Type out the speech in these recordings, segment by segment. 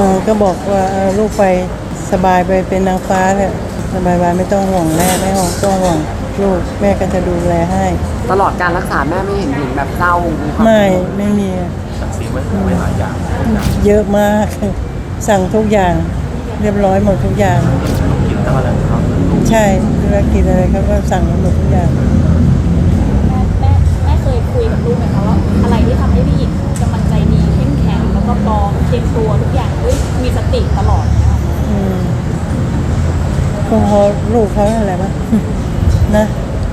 ออก็บอกว่าเออลูกไปสบายไปเป็นนางฟ้าเถอะสบายไปไม่ต้องห่วงแม่ไม่ห่วงต้องห่วงลูกแม่ก็จะดูแลให้ ตลอดการรักษาแม่ไม่เห็นหญิงแบบเศร้ามีความไม่ไม่มีสั่งซื้อไว้ไว้หลายอย่าง เยอะมาก สั่งทุกอย่างเรียบร้อยหมดทุกอย่างกินทั้งอะไรครับใช่ธุรกิจอะไรเขาก็สั่งหมดทุกอย่าง แม่แม่แม่เคยคุยกับลูกไหมคะว่าอะไรที่ทำให้พี่หญิงกำลังใจดีเข้มแข็งแล้วก็พร้อมเตรียมตัวทุกอย่างด้วยมีสติตลอดเนี่ยค่ะ อืม คงเพราะลูกเขาอะไรมั้งนะ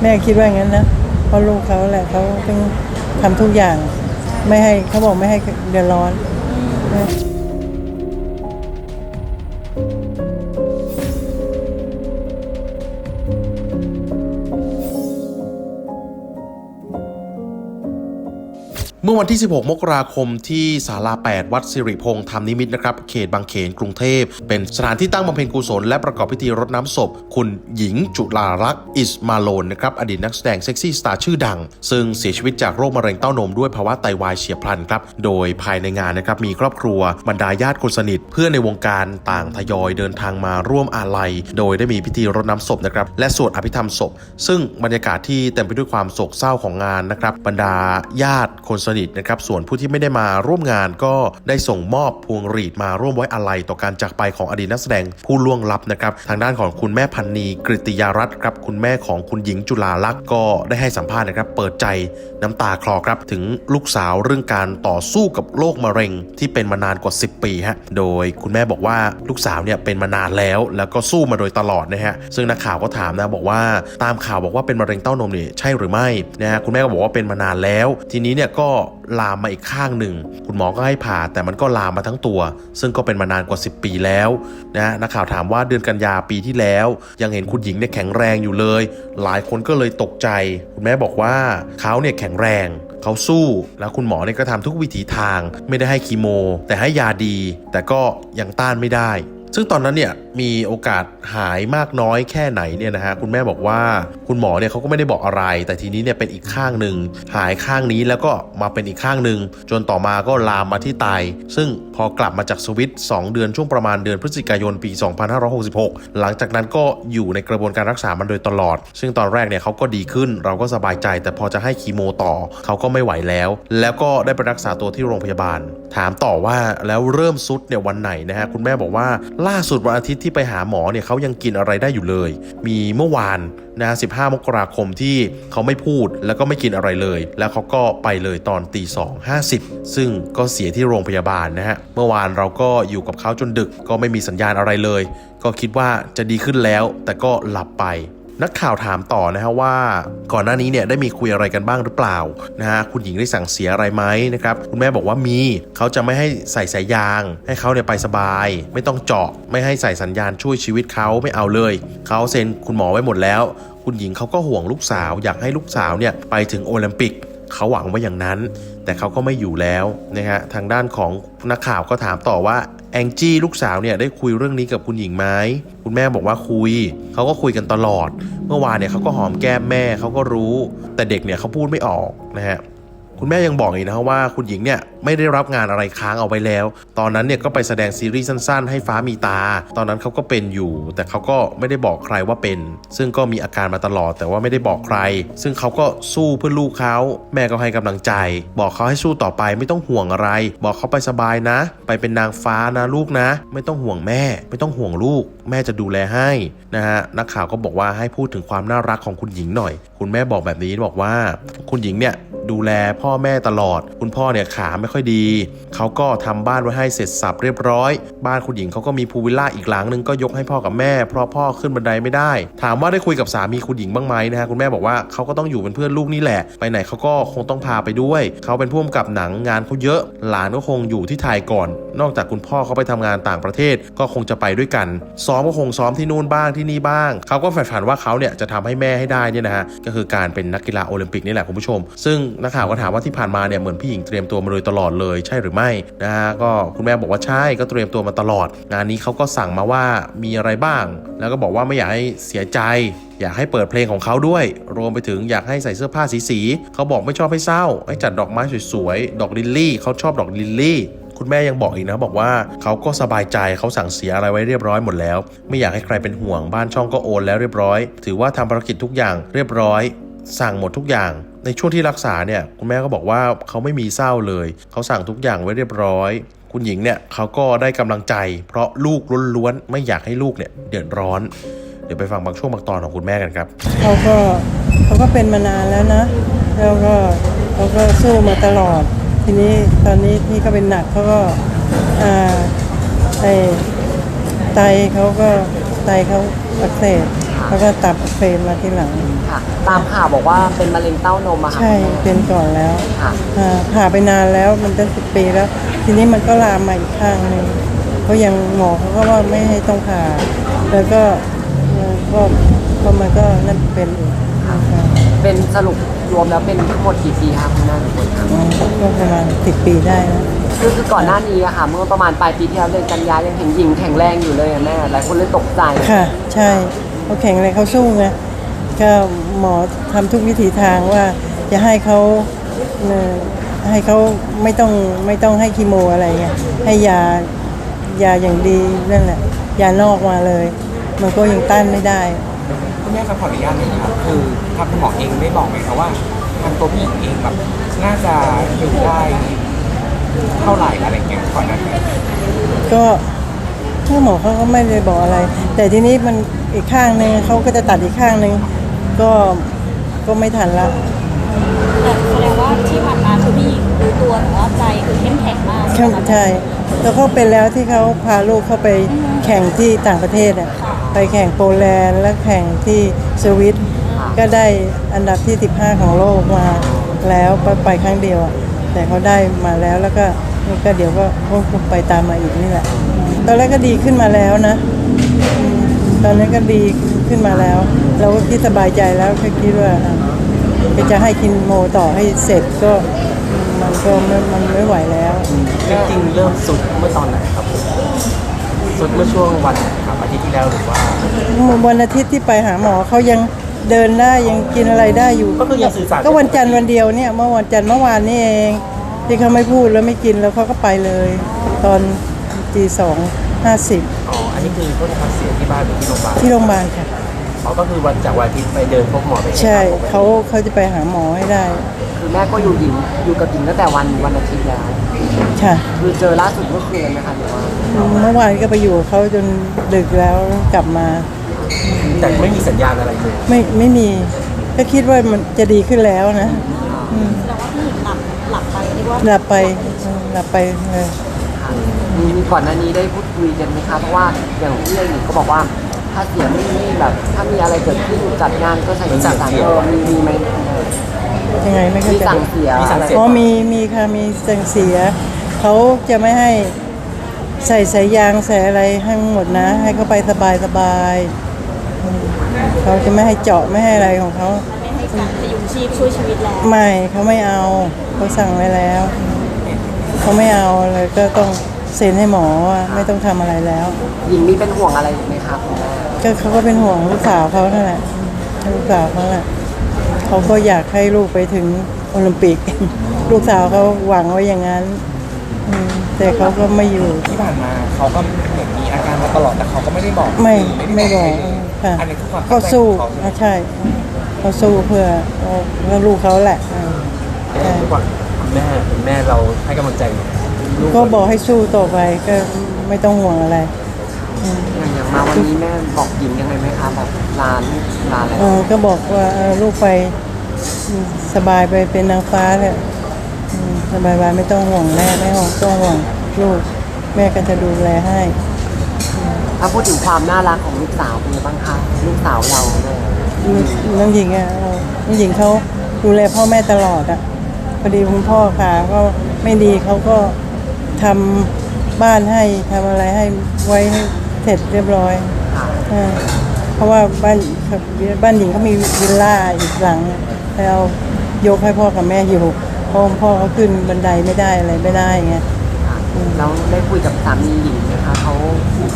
แม่คิดว่าอย่างนั้นนะเพราะลูกเขาแหละเขาต้องทำทุกอย่าง ไม่ให้เขาบอกไม่ให้เดือดร้อนนะ มื่อวันที่ 16 มกราคมที่ศาลา 8 วัดสิริพงษ์ธรรมนิมิตนะครับ เขตบางเขนกรุงเทพ เป็นสถานที่ตั้งบำเพ็ญกุศลและประกอบพิธีรดน้ำศพ คุณหญิงจุลารักษ์อิสมาโลนนะครับ อดีตนักแสดงเซ็กซี่สตาร์ชื่อดัง ซึ่งเสียชีวิตจากโรคมะเร็งเต้านมด้วยภาวะไตวายเฉียบพลันครับ โดยภายในงานนะครับมีครอบครัวบรรดาญาติคนสนิท เพื่อนในวงการต่างทยอยเดินทางมาร่วมอาลัย โดยได้มีพิธีรดน้ำศพนะครับและสวดอภิธรรมศพ ซึ่งบรรยากาศที่เต็มไปด้วยความโศกเศร้าของงานนะครับบรรดาญาติคนสนิทนะครับ ส่วนผู้ที่ไม่ได้มาร่วมงานก็ได้ส่งมอบพวงหรีดมาร่วมไว้อาลัยต่อการจากไปของอดีตนักแสดงผู้ล่วงลับนะครับ ทางด้านของคุณแม่พันนีกริติยารัตน์ครับ คุณแม่ของคุณหญิงจุลาลักษณ์ก็ได้ให้สัมภาษณ์นะครับ เปิดใจน้ำตาคลอครับถึงลูกสาวเรื่องการต่อสู้กับโรคมะเร็ง ที่เป็นมานานกว่า 10 ปีฮะ โดยคุณแม่บอกว่าลูกสาวเนี่ยเป็นมานานแล้ว แล้วก็สู้มาโดยตลอดนะฮะ ซึ่งนักข่าวก็ถามนะบอกว่าตามข่าวบอกว่าเป็นมะเร็งเต้านมเนี่ยใช่หรือไม่นะฮะคุณแม่ก็บอกว่าเป็นมานานแล้ว ทีนี้เนี่ยก็ลามมาอีกข้างหนึ่ง คุณหมอก็ให้ผ่าแต่มันก็ลามมาทั้งตัว ซึ่งก็เป็นมานานกว่า 10 ปีแล้วนะนักข่าวถามว่าเดือนกันยาปีที่แล้ว ยังเห็นคุณหญิงเนี่ยแข็งแรงอยู่เลย หลายคนก็เลยตกใจ คุณแม่บอกว่าเขาเนี่ยแข็งแรงเขาสู้ แล้วคุณหมอเนี่ยก็ทำทุกวิถีทาง ไม่ได้ให้คีโม แต่ให้ยาดี แต่ก็ยังต้านไม่ได้ ซึ่งตอนนั้นเนี่ยมีโอกาสหายมากน้อยแค่ไหนเนี่ยนะฮะคุณแม่บอกว่าคุณหมอเนี่ยเขาก็ไม่ได้บอกอะไร แต่ทีนี้เนี่ยเป็นอีกข้างหนึ่งหายข้างนี้แล้วก็มาเป็นอีกข้างหนึ่งจนต่อมาก็ลามมาที่ไตซึ่งพอกลับมาจากสวิต2เดือนช่วงประมาณเดือนพฤศจิกายนปี 2566 หลังจากนั้นก็อยู่ในกระบวนการรักษามันโดยตลอด ซึ่งตอนแรกเนี่ยเขาก็ดีขึ้นเราก็สบายใจ แต่พอจะให้คีโมต่อเขาก็ไม่ไหวแล้ว แล้วก็ได้ไปรักษาตัวที่โรงพยาบาล ถามต่อว่าแล้วเริ่มซุดเนี่ยวันไหนนะฮะคุณแม่บอกว่าล่าสุดวันอาทิตย์ที่ไปหาหมอเนี่ยเขายังกินอะไรได้อยู่เลย มีเมื่อวานนะ15 มกราคมที่เขาไม่พูดแล้วก็ไม่กินอะไรเลย แล้วเขาก็ไปเลยตอนตีสองห้าสิบซึ่งก็เสียที่โรงพยาบาลนะฮะ เมื่อวานเราก็อยู่กับเขาจนดึกก็ไม่มีสัญญาณอะไรเลย ก็คิดว่าจะดีขึ้นแล้ว แต่ก็หลับไป นักข่าวถามต่อนะฮะว่า ก่อนหน้านี้เนี่ยได้มีคุยอะไรกันบ้างหรือเปล่านะฮะคุณหญิงได้สั่งเสียอะไรไหมนะครับคุณแม่บอกว่ามีเขาจะไม่ให้ใส่สายยาง ให้เขาเนี่ยไปสบาย ไม่ต้องเจาะไม่ให้ใส่สัญญาณช่วยชีวิตเขาไม่เอาเลยเขาเซ็นคุณหมอไว้หมดแล้ว คุณหญิงเขาก็ห่วงลูกสาว อยากให้ลูกสาวเนี่ยไปถึงโอลิมปิก เขาหวังว่าอย่างนั้น แต่เขาก็ไม่อยู่แล้วนะฮะทางด้านของนักข่าวก็ถามต่อว่าแองจี้ลูกสาวเนี่ยได้คุยเรื่องนี้กับคุณหญิงไหมคุณแม่บอกว่าคุย เขาก็คุยกันตลอด เมื่อวานเนี่ยเขาก็หอมแก้มแม่เขาก็รู้ แต่เด็กเนี่ยเขาพูดไม่ออกนะฮะ คุณแม่ยังบอกอีกนะครับว่าคุณหญิงเนี่ยไม่ได้รับงานอะไรค้างเอาไว้แล้ว ตอนนั้นเนี่ยก็ไปแสดงซีรีส์สั้นๆ ให้ฟ้ามีตา ตอนนั้นเขาก็เป็นอยู่ แต่เขาก็ไม่ได้บอกใครว่าเป็น ซึ่งก็มีอาการมาตลอดแต่ว่าไม่ได้บอกใคร ซึ่งเขาก็สู้เพื่อลูกเขาแม่ก็ให้กำลังใจ บอกเขาให้สู้ต่อไปไม่ต้องห่วงอะไร บอกเขาไปสบายนะ ไปเป็นนางฟ้านะลูกนะ ไม่ต้องห่วงแม่ ไม่ต้องห่วงลูก แม่จะดูแลให้นะฮะนักข่าวก็บอกว่าให้พูดถึงความน่ารักของคุณหญิงหน่อย คุณแม่บอกแบบนี้บอกว่า คุณหญิงเนี่ย ดูแลพ่อแม่ตลอด คุณพ่อเนี่ยขาไม่ค่อยดีเขาก็ทำบ้านไว้ให้เสร็จสับเรียบร้อย บ้านคุณหญิงเขาก็มีพูวิลล่าอีกหลังนึงก็ยกให้พ่อกับแม่ เพราะพ่อขึ้นบันไดไม่ได้ ถามว่าได้คุยกับสามีคุณหญิงบ้างไหมนะฮะคุณแม่บอกว่าเขาก็ต้องอยู่เป็นเพื่อนลูกนี่แหละ ไปไหนเขาก็คงต้องพาไปด้วย เขาเป็นผู้กำกับหนังงานเขาเยอะ หลานก็คงอยู่ที่ไทยก่อน นอกจากคุณพ่อเขาไปทำงานต่างประเทศก็คงจะไปด้วยกัน ซ้อมก็คงซ้อมที่นู่นบ้างที่นี่บ้าง เขาก็ใฝ่ฝันว่าเขาเนี่ยจะทำให้แม่ให้ได้เนี่ยนะฮะก็คือการเป็นนักกีฬาโอลิมปิกนี่แหละคุณผู้ชม ซึ่งนักข่าวก็ถามว่าที่ผ่านมาเนี่ยเหมือนพี่หญิงเตรียมตัวมาโดยตลอดเลยใช่หรือไม่นะฮะก็คุณแม่บอกว่าใช่ก็เตรียมตัวมาตลอด งานนี้เขาก็สั่งมาว่ามีอะไรบ้าง แล้วก็บอกว่าไม่อยากให้เสียใจอยากให้เปิดเพลงของเขาด้วย รวมไปถึงอยากให้ใส่เสื้อผ้าสีสีๆเขาบอกไม่ชอบให้เศร้า ให้จัดดอกไม้สวยๆ ดอกลิลลี่ เขาชอบดอกลิลลี่ คุณแม่ยังบอกอีกนะบอกว่าเขาก็สบายใจเขาสั่งเสียอะไรไว้เรียบร้อยหมดแล้ว ไม่อยากให้ใครเป็นห่วงบ้านช่องก็โอนแล้วเรียบร้อย ถือว่าทำภารกิจทุกอย่างเรียบร้อย สั่งหมดทุกอย่างในช่วงที่รักษาเนี่ยคุณแม่ก็บอกว่าเขาไม่มีเศร้าเลย เขาสั่งทุกอย่างไว้เรียบร้อย คุณหญิงเนี่ยเขาก็ได้กำลังใจ เพราะลูกล้วนๆไม่อยากให้ลูกเนี่ยเดือดร้อน เดี๋ยวไปฟังบางช่วงบางตอนของคุณแม่กันครับเขาก็เขาก็เป็นมานานแล้วนะ แล้วก็เขาก็สู้มาตลอด ทีนี้ตอนนี้ที่เขาเป็นหนักเขาก็อ่าไอไตเขาก็ไตเขาอักเสบแล้วก็ตับอักเสบมาทีหลัง ค่ะ ตามข่าวบอกว่าเป็นมะเร็งเต้านมอะค่ะใช่เป็นก่อนแล้วค่ะอ่าผ่าไปนานแล้วมันเป็นสิบปีแล้ว ทีนี้มันก็ลามมาอีกข้างหนึ่งเพราะยังหมอเขาก็ว่าไม่ให้ต้องผ่า แล้วก็เอ่อก็ก็มันก็นั่นเป็นอีกนะคะเป็นสรุป รวมแล้วเป็นทั้งหมดกี่ปีคะคุณแม่ทุกคนคะอืมก็ประมาณสิบปีได้นะคือคือก่อนหน้านี้อะค่ะเมื่อประมาณปลายปีที่แล้วเดือนกันยายนยังเห็นหญิงแข็งแรงอยู่เลยอะแม่หลายคนเลยตกใจค่ะ ใช่เขาแข็งแรงเขาสู้ไงก็หมอทำทุกวิถีทางว่าจะให้เขาเอ่อให้เขาไม่ต้องไม่ต้องให้คีโมอะไรเงี้ยให้ยายาอย่างดีนั่นแหละยานอกมาเลย มันก็ยังต้านไม่ได้ คุณแม่ครับขออนุญาตหน่อยนะครับคือทางคุณหมอเองได้บอกไหมครับว่าทางตัวพี่หญิงเองแบบน่าจะอยู่ได้เท่าไหร่อะไรเงี้ยก่อนหนั้นก็ถ้าหมอเขาก็ไม่ได้บอกอะไร แต่ทีนี้มันอีกข้างหนึ่งเขาก็จะตัดอีกข้างหนึ่งก็ก็ไม่ทันละ แต่แสดงว่าที่ผ่านมาคือพี่หญิงรู้ตัวแต่ว่าใจคือเข้มแข็งมากใช่ไหมคะ ใช่แล้วเขาเป็นแล้วที่เขาพาลูกเข้าไปแข่งที่ต่างประเทศอะ ไปแข่งโปแลนด์และแข่งที่สวิตก็ได้อันดับที่ 15 ของโลกมาแล้วไปไปครั้งเดียวอะแต่เขาได้มาแล้วแล้วก็นี่ก็เดี๋ยวก็คงไปตามมาอีกนี่แหละ ตอนแรกก็ดีขึ้นมาแล้วนะอืมตอนนั้นก็ดีขึ้นมาแล้ว เราก็คิดสบายใจแล้วก็คิดว่าอะก็จะให้กินโมต่อให้เสร็จก็มันก็ไม่มันไม่ไหวแล้วจริงๆเริ่มสุดเมื่อตอนไหนครับ สุดเมื่อช่วงวันไหนครับอาทิตย์ที่แล้วหรือว่าวันอาทิตย์ที่ไปหาหมอเขายังเดินได้ยังกินอะไรได้อยู่ก็คือยังสื่อสารก็วันจันทร์วันเดียวเนี่ยเมื่อวันจันทร์เมื่อวานนี่เองที่เขาไม่พูดแล้วไม่กินแล้วเขาก็ไปเลย ตอนตีสองห้าสิบอ๋ออันนี้คือเขาพักเสียที่บ้านหรือที่โรงพยาบาลที่โรงพยาบาลค่ะเขาก็คือวันจากวันอาทิตย์ไปเดินพบหมอไปใช่เขาเขาจะไปหาหมอให้ได้ คือแม่ก็อยู่หญิงอยู่กับหญิงตั้งแต่วันวันอาทิตย์แล้วค่ะคือเจอล่าสุดเมื่อคืนนะคะหรือว่าเมื่อวานก็ไปอยู่กับเขาจนดึกแล้วกลับมา แต่ไม่มีสัญญาณอะไรเลยไม่ไม่มี ก็คิดว่ามันจะดีขึ้นแล้วนะอืมแสดงว่าพี่หญิงหลับหลับไปเรียกว่าหลับไปหลับไปเลยค่ะมีมีก่อนหน้านี้ได้พูดคุยกันไหมคะเพราะว่าอย่างที่หญิงก็บอกว่าถ้าเสียไม่ไม่แบบ ถ้ามีอะไรเกิดขึ้นจัดงานก็ใส่มันสั่งเสียเออมีมีไหม ยังไงไม่เข้ามีใจสั่งเสียมีสั่งเสีย อ๋อมีมีค่ะมีสั่งเสียเขาจะไม่ให้ใส่สายยางใส่อะไรให้หมดนะ ให้เขาไปสบายสบายอืมเขาจะไม่ให้เจาะไม่ให้อะไรของเขาไม่ให้การพยุงชีพช่วยชีวิตแล้ว ไม่เขาไม่เอาเขาสั่งไว้แล้วเขาไม่เอาเลยก็ต้องเซ็นให้หมอว่าไม่ต้องทำอะไรแล้ว หญิงมีเป็นห่วงอะไรไหมคะคุณแม่ก็เขาก็เป็นห่วงลูกสาวเขานั่นแหละลูกสาวเขาแหละ เขาก็อยากให้ลูกไปถึงโอลิมปิก ลูกสาวเขาหวังไว้อย่างนั้นอืมแต่เขาก็ไม่อยู่ ที่ผ่านมาเขาก็เหมือนมีอาการมาตลอดแต่เขาก็ไม่ได้บอกไม่ด้ไม่บอกใครเลยค่ะอันนี้คือความเขาสู้ตั้งใจของอะใช่เขาสู้เพื่อเพื่อลูกเขาแหละอ่าใช่เขาคุณแม่คุณแม่เราให้กำลังใจลูกก็บอกให้สู้ต่อไปก็ไม่ต้องห่วงอะไรอืมอย่างอย่างมาวันนี้แม่บอกหญิงยังไงไหมคะบอ กลานลานอะไรเออก็บอกว่าเออลูกไปอืมสบายไปเป็นนางฟ้าเลยอืมสบายๆไม่ต้องห่วงแม่ไม่ห่วงต้องห่วงลูกแม่ก็จะดูแลให้ ถ้าพูดถึงความน่ารักของลูกสาวเป็นไงบ้างคะลูกสาวเราเนี่ยน้องหญิงอะเออน้องหญิงเขาดูแลพ่อแม่ตลอดอะ พอดีคุณพ่อค่ะก็ไม่ดีเขาก็ทำบ้านให้ทำอะไรให้ไว้ให้เสร็จเรียบร้อยค่ะเออ เพราะว่าบ้านบ้านหญิงเขามีวิลล่าอีกหลังแล้วยกให้พ่อกับแม่อยู่เพราะพ่อเขาขึ้นบันไดไม่ได้อะไรไม่ได้ไงค่ะแล้วได้คุยกับสามีหญิงไหมคะเขา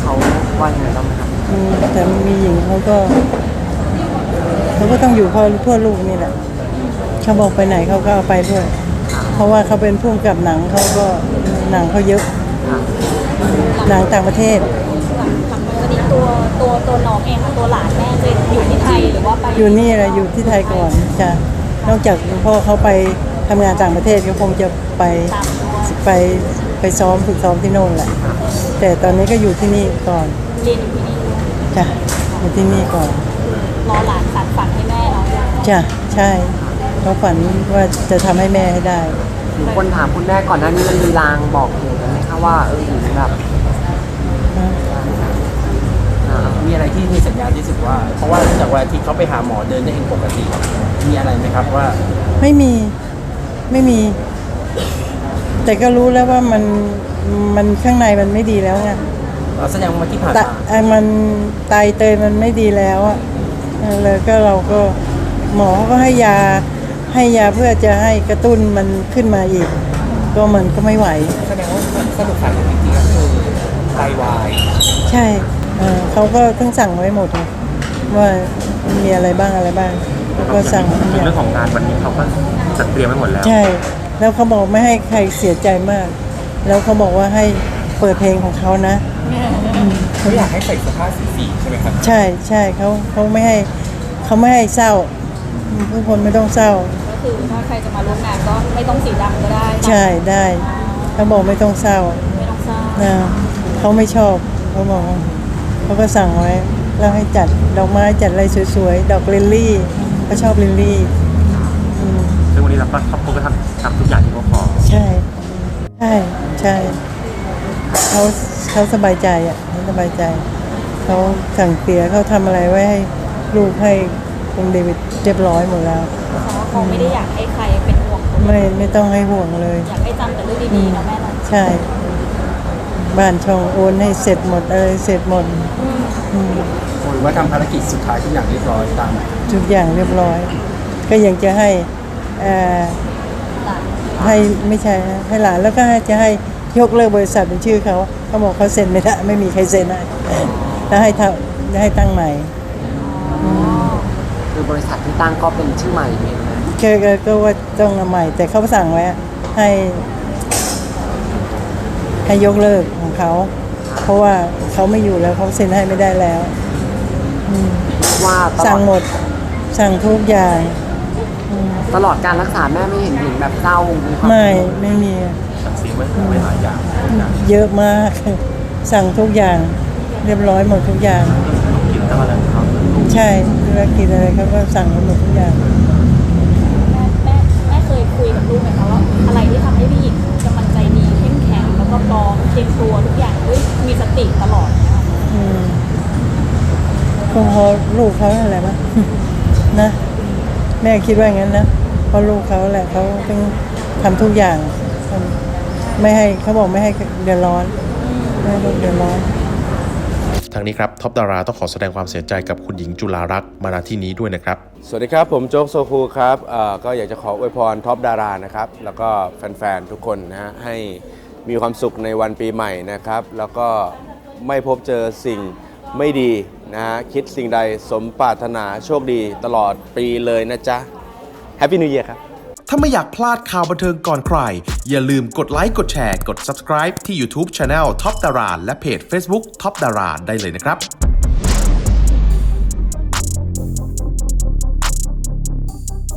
เขาว่ายังไงบ้างไหมคะอืมแต่มีหญิงเขาก็เขาก็ต้องอยู่เพื่อเพื่อลูกนี่แหละเขาบอกไปไหนเขาก็เอาไปด้วย เพราะว่าเขาเป็นผู้กำกับหนังเขาก็หนังเขาเยอะค่ะหนังต่างประเทศหลังหลังจากนี้ตัว ตัวตัวน้องเองค่ะตัวหลานแม่จะอยู่ที่ไทยหรือว่าไปอยู่นี่แหละอยู่ที่ไทยก่อนจ้ะนอกจากคุณพ่อเขาไปทำงานต่างประเทศก็คงจะไปตามตัวไปไปซ้อมฝึกซ้อมที่โน่นแหละ แต่ตอนนี้ก็อยู่ที่นี่ก่อนเรียนอยู่ที่นี่จ้ะอยู่ที่นี่ก่อนรอหลานสานฝันให้แม่เนาะจ้ะใช่เขาฝันว่าจะทำให้แม่ให้ได้มีคนถามคุณแม่ก่อนหน้านี้มันมีลางบอกเหตุไหมคะว่าเออหญิงแบบอ่า มีอะไรที่มีสัญญาณที่สุดว่า เพราะว่าจากวันอาทิตย์เขาไปหาหมอเดินได้เองปกติ มีอะไรไหมครับว่า ไม่มีไม่มี แต่ก็รู้แล้วว่ามันมันข้างในมันไม่ดีแล้วไงเอ่อแสดงว่าที่ผ่านตะมาไอ้มันไตเตยมันไม่ดีแล้วอะเออเลยก็เราก็หมอเขาก็ให้ยาให้ยาเพื่อจะให้กระตุ้นมันขึ้นมาอีก ก็มันก็ไม่ไหว แสดงว่าสรุปสาเหตุจริงๆก็คือไตวาย ใช่ เออเขาก็ต้องสั่งไว้หมดเลยว่ามีอะไรบ้างอะไรบ้างเขาก็สั่งทุกอย่าง เรื่องของงานวันนี้เขาก็จัดเตรียมไว้หมดแล้ว ใช่ แล้วเขาบอกไม่ให้ใครเสียใจมาก แล้วเขาบอกว่าให้เปิดเพลงของเขานะ เขาอยากให้ใส่เสื้อผ้าสีสีใช่ไหมครับใช่ใช่เขาเขาไม่ให้เขาไม่ให้เศร้าทุกคนไม่ต้องเศร้า ก็คือถ้าใครจะมาร่วมงานก็ไม่ต้องสีดำก็ได้ใช่ได้เขาบอกไม่ต้องเศร้าไม่ต้องเศร้านะเขาไม่ชอบเขาบอก เขาก็สั่งไว้แล้วให้จัดดอกไม้จัดอะไรสวยๆ ดอกลิลลี่เขาชอบลิลลี่อืมซึ่งวันนี้เราก็ครอบครัวก็ทำทำทุกอย่างที่เขาขอใช่ ใช่ใช่เขาเขาสบายใจอะเขาสบายใจเขาสั่งเสียเขาทำอะไรไว้ให้ลูกให้คุณเดวิดเรียบร้อยหมดแล้วเพราะว่าเขาไม่ได้อยากให้ใครเป็นห่วงคนไม่ไม่ต้องให้ห่วงเลย อยากให้จำแต่เรื่องดีๆเนาะแม่เนาะใช่ บ้านช่องโอนให้เสร็จหมดอะไรเสร็จหมดอืมหรือว่าทำภารกิจสุดท้ายทุกอย่างเรียบร้อยตามทุกอย่างเรียบร้อย ก็ยังจะให้เอ่อหลานให้ไม่ใช่นะให้หลานแล้วก็จะให้ยกเลิกบริษัทเป็นชื่อเขาเขาบอกเขาเซ็นไม่ได้ไม่มีใครเซ็นให้แล้วให้ทำให้ตั้งใหม่ คือบริษัทที่ตั้งก็เป็นชื่อใหม่เองนะก็ก็ก็ว่าต้องเอาใหม่ แต่เขาสั่งไว้ให้ ให้ยกเลิกของเขา เพราะว่าเขาไม่อยู่แล้วเขาเซ็นให้ไม่ได้แล้วอืมว่าตลสั่องดหมดสั่งทุกอย่างอืมตลอดการรักษาแม่ไม่เห็นหญิงแบบเศร้ามีความไม่ไม่มี สั่งซื้อไว้ไว้หลายอย่างเยอะมาก สั่งทุกอย่างเรียบร้อยหมดทุกอย่าง กินทั้งอะไรของเขาใช่ธุรกิจอะไรเขาก็สั่งหมดทุกอย่าง ร้อมเตรียมตัวทุกอย่างด้วยมีสติตลอดเนี่ยค่ะอืมคงเพราะลูกเขาอะไรมั้ง นะ แม่คิดว่าอย่างนั้นนะเพราะลูกเขาแหละเขาต้องทำทุกอย่างทำไม่ให้เขาบอกไม่ให้เดือดร้อนไม่ให้ลูกเดือดร้อน ทางนี้ครับท็อปดาราต้องขอแสดงความเสียใจกับคุณหญิงจุฬารักษ์มาณที่นี้ด้วยนะครับ สวัสดีครับ ผมโจ๊กโซคูครับเอ่อก็อยากจะขออวยพรท็อปดารานะครับ แล้วก็แฟน ๆ ทุกคนนะฮะให้ มีความสุขในวันปีใหม่นะครับ แล้วก็ไม่พบเจอสิ่งไม่ดีนะฮะคิดสิ่งใดสมปรารถนาโชคดีตลอดปีเลยนะจ๊ะแฮปปี้นิวเยียร์ครับ ถ้าไม่อยากพลาดข่าวบันเทิงก่อนใคร อย่าลืมกดไลค์กดแชร์กด subscribe ที่ YouTube Channel Top Dara และเพจ Facebook Top Dara ได้เลยนะครับ